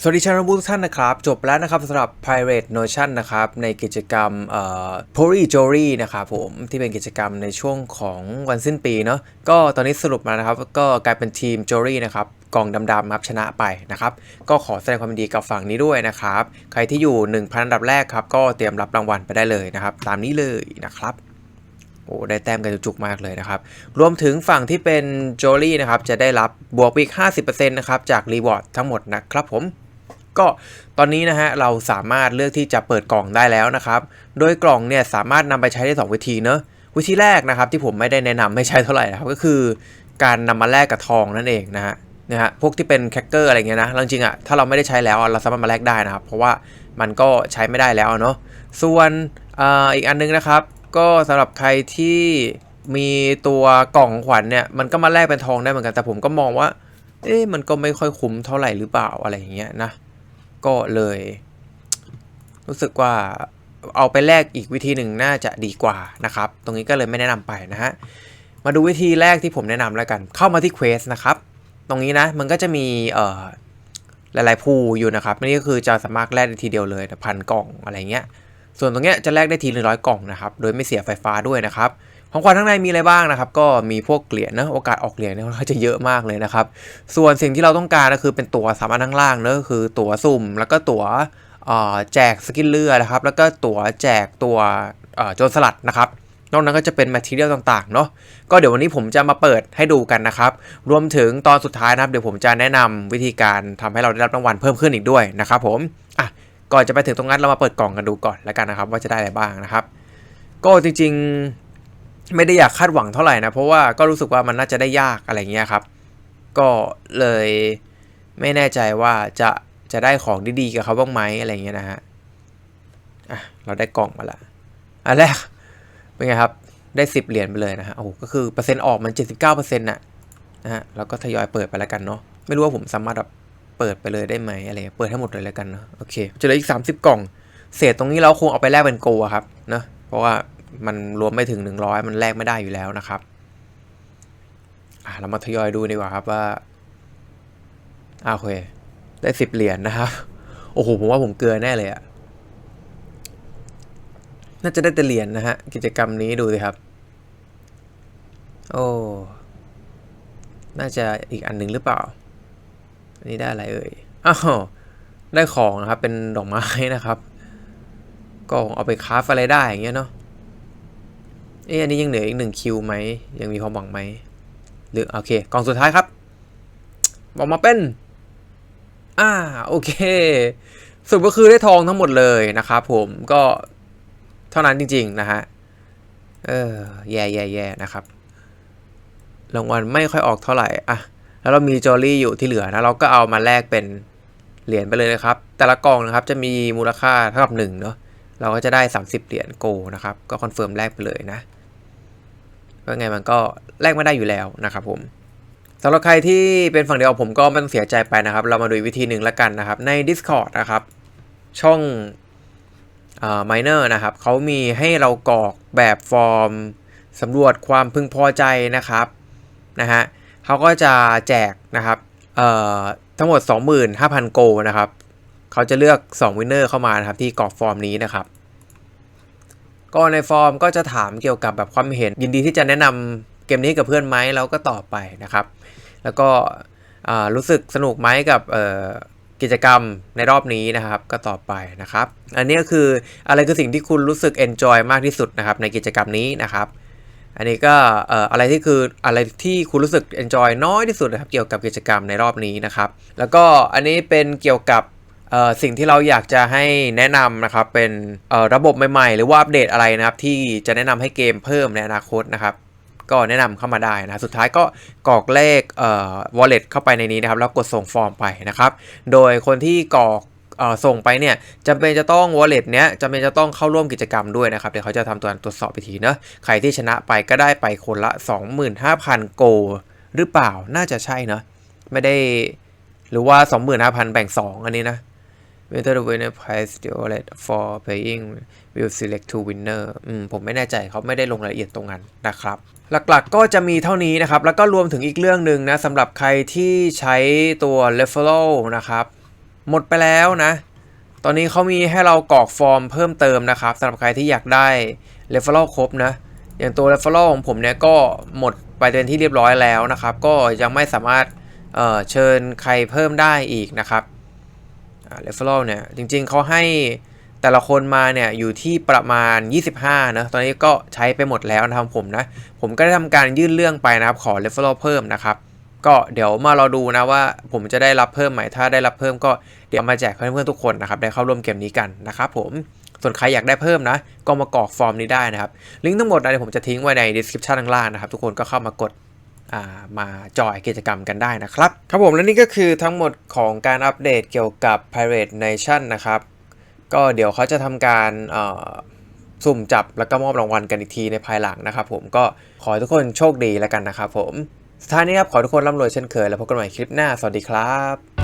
สวัสดีชาวบูทุกท่านนะครับ จบแล้วนะครับสำหรับ Pirate Notion นะครับในกิจกรรมเอ่อ p o r y j o r y นะครับผมที่เป็นกิจกรรมในช่วงของวันสิ้นปีเนาะก็ตอนนี้สรุปมานะครับ ก็กลายเป็นทีม j o r y นะครับกล่องดำๆครับชนะไปนะครับ ก็ขอแสดงความยินดีกับฝั่งนี้ด้วยนะครับ ใครที่อยู่ 1,000อันดับแรกครับ ก็เตรียมรับรางวัลไปได้เลยนะครับ ตามนี้เลยนะครับโอ้ได้แต้มกันจุกๆมากเลยนะครับ รวมถึงฝั่งที่เป็นโจลี่นะครับจะได้รับบวกไปอีก 50%นะครับจากรีวอร์ดทั้งหมดนะครับผม ก็ตอนนี้นะฮะเราสามารถเลือกที่จะเปิดกล่องได้แล้วนะครับ โดยกล่องเนี่ยสามารถนำไปใช้ได้ 2 วิธีเนอะวิธีแรกนะครับที่ผมไม่ได้แนะนำไม่ใช้เท่าไหร่นะครับก็คือการนำมาแลกกับทองนั่นเองนะฮะนะฮะพวกที่เป็นแคคเกอร์อะไรเงี้ยนะจริงๆอะถ้าเราไม่ได้ใช้แล้วเราสามารถมาแลกได้นะครับ เพราะว่ามันก็ใช้ไม่ได้แล้วเนาะส่วนออีกอันนึงนะครับ ก็สำหรับใครที่มีตัวกล่องของขวัญเนี่ยมันก็มาแลกเป็นทองได้เหมือนกันแต่ผมก็มองว่า เอ๊ะมันก็ไม่ค่อยคุ้มเท่าไหร่หรือเปล่าอะไรอย่างเงี้ยนะ ก็เลย รู้สึกว่าเอาไปแลกอีกวิธีหนึ่งน่าจะดีกว่านะครับ ตรงนี้ก็เลยไม่แนะนำไปนะฮะ มาดูวิธีแรกที่ผมแนะนำแล้วกัน เข้ามาที่เควสนะครับ ตรงนี้นะมันก็จะมีเอ่อหลายๆภูอยู่นะครับนี่ก็คือจะสามารถแลกได้ทีเดียวเลยพันกล่องอะไรเงี้ย ส่วนตรงเนี้ยจะแลกได้ทีละร้อยกล่องนะครับ โดยไม่เสียไฟฟ้าด้วยนะครับ ของขวัญข้างในมีอะไรบ้างนะครับ ก็มีพวกเหรียญนะโอกาสออกเหรียญเนี่ยค่อนข้าจะเยอะมากเลยนะครับ ส่วนสิ่งที่เราต้องการก็คือเป็นตั๋วสามอันข้างล่างเนอะคือตั๋วสุ่ม แล้วก็ตั๋วแจกสกินเลือดนะครับ แล้วก็ตั๋วแจกตัวโจรสลัดนะครับนอกนั้นก็จะเป็นแมทเทียลต่างๆ เนาะก็เดี๋ยววันนี้ผมจะมาเปิดให้ดูกันนะครับ รวมถึงตอนสุดท้ายนะครับ เดี๋ยวผมจะแนะนำวิธีการทำให้เราได้รับรางวัลเพิ่มขึ้นอีกด้วยนะครับผม อะ ก่อนจะไปถึงตรงนั้นเรามาเปิดกล่องกันดูก่อนแล้วกันนะครับ ว่าจะได้อะไรบ้างนะครับ ก็จริงๆ ไม่ได้อยากคาดหวังเท่าไหร่นะเพราะว่าก็รู้สึกว่ามันน่าจะได้ยากอะไรเงี้ยครับ ก็เลยไม่แน่ใจว่าจะจะได้ของดีๆกับเขาบ้างไหมอะไรเงี้ยนะฮะอะเราได้กล่องมาละอันแรกเป็นไงครับได้ 10 เหรียญไปเลยนะฮะโอ้โหก็คือเปอร์เซ็นต์ออกมัน 79%น่ะนะฮะแล้วก็ทยอยเปิดไปแล้วกันเนาะไม่รู้ว่าผมสามารถแบบเปิดไปเลยได้ไหมอะไรเปิดให้หมดเลยแล้วกันเนาะโอเคจะเหลืออีก 30 กล่อง เศษตรงนี้เราคงเอาไปแลกเป็นโกะครับเนาะเพราะว่า มันรวมไม่ถึง 100 มันแลกไม่ได้อยู่แล้วนะครับเรามาทยอยดูดีกว่าครับว่าอะโอเคได้10เหรียญนะครับ โอ้โห ผมว่าผมเกลือแน่เลยอะน่าจะได้แต่เหรียญนะฮะ กิจกรรมนี้ดูสิครับ โอ้ น่าจะอีกอันหนึ่งหรือเปล่า อันนี้ได้อะไรเอ่ย อ้าว ได้ของนะครับ เป็นดอกไม้นะครับ ก็เอาไปคราฟอะไรได้อย่างเงี้ยเนาะ เอ๊ะอันนี้ยังเหลืออีกหนึ่งคิวไหม ยังมีความหวังไหมหรือโอเค กล่องสุดท้ายครับ บอกมาเป็น อ่า โอเคสรุปก็คือได้ทองทั้งหมดเลยนะครับผมก็เท่านั้นจริง ๆ นะฮะ เออ แย่แย่แย่นะครับ รางวัลไม่ค่อยออกเท่าไหร่ อะ แล้วเรามีจอรี่อยู่ที่เหลือนะ เราก็เอามาแลกเป็นเหรียญไปเลยนะครับ แต่ละกล่องนะครับจะมีมูลค่าเท่ากับหนึ่งเนาะ เราก็จะได้ 30 เหรียญโกนะครับ ก็คอนเฟิร์มแลกไปเลยนะ ก็ไงมันก็แลกไม่ได้อยู่แล้วนะครับผมสำหรับใครที่เป็นฝั่งเดียวผมก็ไม่ต้องเสียใจไปนะครับ เรามาดูอีกวิธีหนึ่งล้วกันนะครับ ใน Discord นะครับ ช่องอ่า Miner นะครับเขามีให้เรากรอกแบบฟอร์มสำรวจความพึงพอใจนะครับนะฮะเขาก็จะแจกนะครับเอ่อทั้งหมด 25,000 โกนะครับเขาจะเลือก 2 วินเนอร์เข้ามานะครับที่กรอกฟอร์มนี้นะครับ ก็ในฟอร์มก็จะถามเกี่ยวกับแบบความเห็น ยินดีที่จะแนะนำเกมนี้กับเพื่อนไหมเราก็ตอบไปนะครับ แล้วก็รู้สึกสนุกไหมกับกิจกรรมในรอบนี้นะครับก็ตอบไปนะครับ อันนี้ก็คืออะไรคือสิ่งที่คุณรู้สึก enjoy มากที่สุดนะครับในกิจกรรมนี้นะครับ อันนี้ก็อะไรที่คืออะไรที่คุณรู้สึก enjoy น้อยที่สุดนะครับเกี่ยวกับกิจกรรมในรอบนี้นะครับ แล้วก็อันนี้เป็นเกี่ยวกับ สิ่งที่เราอยากจะให้แนะนำนะครับเป็นระบบใหม่ๆ หรือว่าอัปเดตอะไรนะครับ ที่จะแนะนำให้เกมเพิ่มในอนาคตนะครับ ก็แนะนำเข้ามาได้นะ สุดท้ายก็กรอกเลขเอ่อ wallet เข้าไปในนี้นะครับ แล้วกดส่งฟอร์มไปนะครับ โดยคนที่กรอกส่งไปเนี่ยจำเป็นจะต้อง wallet เนี้ยจำเป็นจะต้องเข้าร่วมกิจกรรมด้วยนะครับ เดี๋ยวเขาจะทำตัวตรวจสอบอีกทีเนอะใครที่ชนะไปก็ได้ไปคนละ 25,000 โก หรือเปล่าน่าจะใช่เนอะไม่ได้หรือว่า 25,000 แบ่ง 2 อันนี้นะ Whether the winner prize the wallet for paying will select two winner อืมผมไม่แน่ใจเขาไม่ได้ลงรายละเอียดตรงนั้นนะครับ หลักๆก็จะมีเท่านี้นะครับ แล้วก็รวมถึงอีกเรื่องหนึ่งนะสำหรับใครที่ใช้ตัว referral นะครับ หมดไปแล้วนะ ตอนนี้เขามีให้เรากรอกฟอร์มเพิ่มเติมนะครับสำหรับใครที่อยากได้เรฟเฟอรัลครบนะอย่างตัวเรฟเฟอรัลของผมเนี่ยก็หมดไปเป็นที่เรียบร้อยแล้วนะครับ ก็ยังไม่สามารถเเชิญใครเพิ่มได้อีกนะครับ เรฟเฟอรัลเนี่ย จริงๆเขาให้แต่ละคนมาเนี่ย อยู่ที่ประมาณ 25นะตอนนี้ก็ใช้ไปหมดแล้วนะครับผมนะ ผมก็ได้ทำการยื่นเรื่องไปนะครับ ขอเรฟเฟอรัลเพิ่มนะครับ ก็เดี๋ยวมารอดูนะว่าผมจะได้รับเพิ่มไหมถ้าได้รับเพิ่มก็เดี๋ยวมาแจกเพื่อนๆทุกคนนะครับได้เข้าร่วมเกมนี้กันนะครับผมส่วนใครอยากได้เพิ่มนะ ก็มากรอกฟอร์มนี้ได้นะครับ ลิงก์ทั้งหมดนะเดี๋ยวผมจะทิ้งไว้ใน description ข้างล่างนะครับ ทุกคนก็เข้ามากด มาจอยกิจกรรมกันได้นะครับ ครับผมและนี่ก็คือทั้งหมดของการอัปเดตเกี่ยวกับ Pirate Nation นะครับ ก็เดี๋ยวเขาจะทำการสุ่มจับแล้วก็มอบรางวัลกันอีกทีในภายหลังนะครับผมก็ขอให้ทุกคนโชคดีแล้วกันนะครับผมสุดท้ายนี้ครับขอทุกคนร่ำรวยเช่นเคยแล้วพบกันใหม่คลิปหน้า สวัสดีครับ